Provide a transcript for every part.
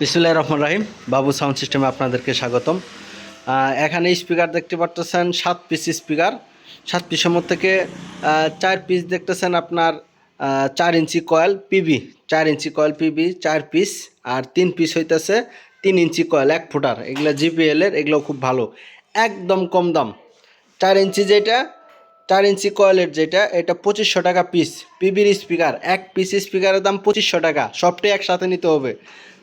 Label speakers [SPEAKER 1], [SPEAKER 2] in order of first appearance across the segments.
[SPEAKER 1] বিসমুল্লাহ রহমান রাহিম। বাবু সাউন্ড সিস্টেমে আপনাদেরকে স্বাগতম। এখানে স্পিকার দেখতে পারতেছেন, সাত পিস স্পিকার সাত পিসের মধ্যে থেকে চার পিস দেখতেছেন আপনার চার ইঞ্চি কয়েল পিবি চার ইঞ্চি কয়েল পিবি চার পিস আর তিন পিস হইতেছে তিন ইঞ্চি কয়েল এক ফুটার। এগুলো জিপিএল এর এগুলো খুব ভালো। একদম কম দাম। চার ইঞ্চি যেটা, চার ইঞ্চি কয়েলের যেটা, এটা পঁচিশশো টাকা পিস পিবির স্পিকার এক পিস স্পিকারের দাম পঁচিশশো টাকা। সবটাই একসাথে নিতে হবে।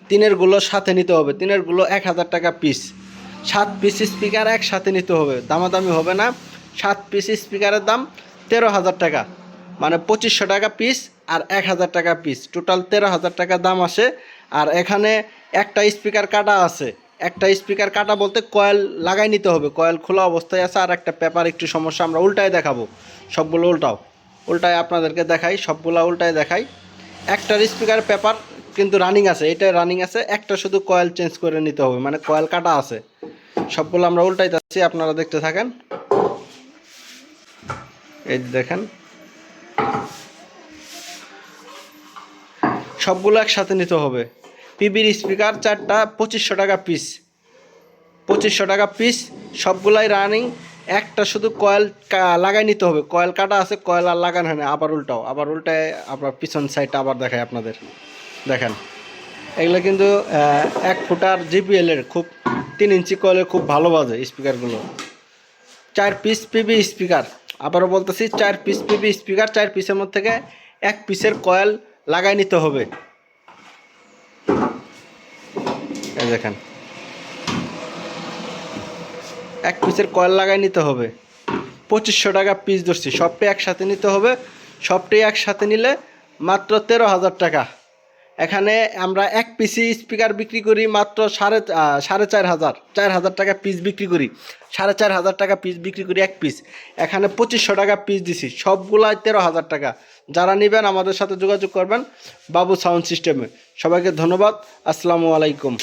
[SPEAKER 1] তিনেরগুলো সাথে নিতে হবে। তিনেরগুলো এক হাজার টাকা পিস সাত পিস স্পিকার একসাথে নিতে হবে। দামাদামি হবে না। সাত পিস স্পিকারের দাম তেরো হাজার টাকা। মানে পঁচিশশো টাকা পিস আর এক হাজার টাকা পিস টোটাল তেরো হাজার টাকা দাম আসে। আর এখানে একটা স্পিকার কাটা আছে। একটা স্পিকার কাটা বলতে কয়েল লাগাই নিতে হবে। কয়েল খোলা অবস্থায় আছে। আর একটা পেপার একটু সমস্যা আমরা উল্টায় দেখাবো। সবগুলো উল্টাও। উল্টায় আপনাদেরকে দেখাই। সবগুলো উল্টায় দেখাই। একটার স্পিকার পেপার কিন্তু রানিং আছে, এটা রানিং আছে, একটা শুধু কয়েল চেঞ্জ করে নিতে হবে মানে কয়েল কাটা আছে। সবগুলো আমরা উল্টাই যাচ্ছি আপনারা দেখতে থাকেন। এই দেখেন। সবগুলো একসাথে নিতে হবে। পিবির স্পিকার চারটা, পঁচিশশো টাকা পিস পঁচিশশো টাকা পিস সবগুলাই রানিং একটা শুধু কয়েল লাগাই নিতে হবে। কয়েল কাটা আছে কয়েল আর লাগানো হয় না, আবার উল্টাও। আবার উল্টায় আবার পিছন সাইডটা আবার দেখায় আপনাদের। দেখেন। এগুলো কিন্তু এক ফুটার জিপিএল এর খুব, তিন ইঞ্চি কয়েলের খুব ভালো বাজে স্পিকারগুলো চার পিস পিবি স্পিকার আবারও বলতেছি, চার পিস পিবি স্পিকার চার পিসের মধ্যে থেকে এক পিসের কয়েল লাগাই নিতে হবে। দেখেন। এক পিসের কয়েল লাগাই নিতে হবে। পঁচিশশো টাকা পিস ধরছি। সবটাই একসাথে নিতে হবে। সবটাই একসাথে নিলে মাত্র তেরো হাজার টাকা। এখানে আমরা এক পিসি স্পিকার বিক্রি করি মাত্র সাড়ে সাড়ে চার হাজার চার হাজার টাকা পিস বিক্রি করি। সাড়ে চার হাজার টাকা পিস বিক্রি করি এক পিস এখানে পঁচিশশো টাকা পিস দিছি, সবগুলাই তেরো হাজার টাকা। যারা নেবেন আমাদের সাথে যোগাযোগ করবেন বাবু সাউন্ড সিস্টেমে। সবাইকে ধন্যবাদ, আসসালামু আলাইকুম।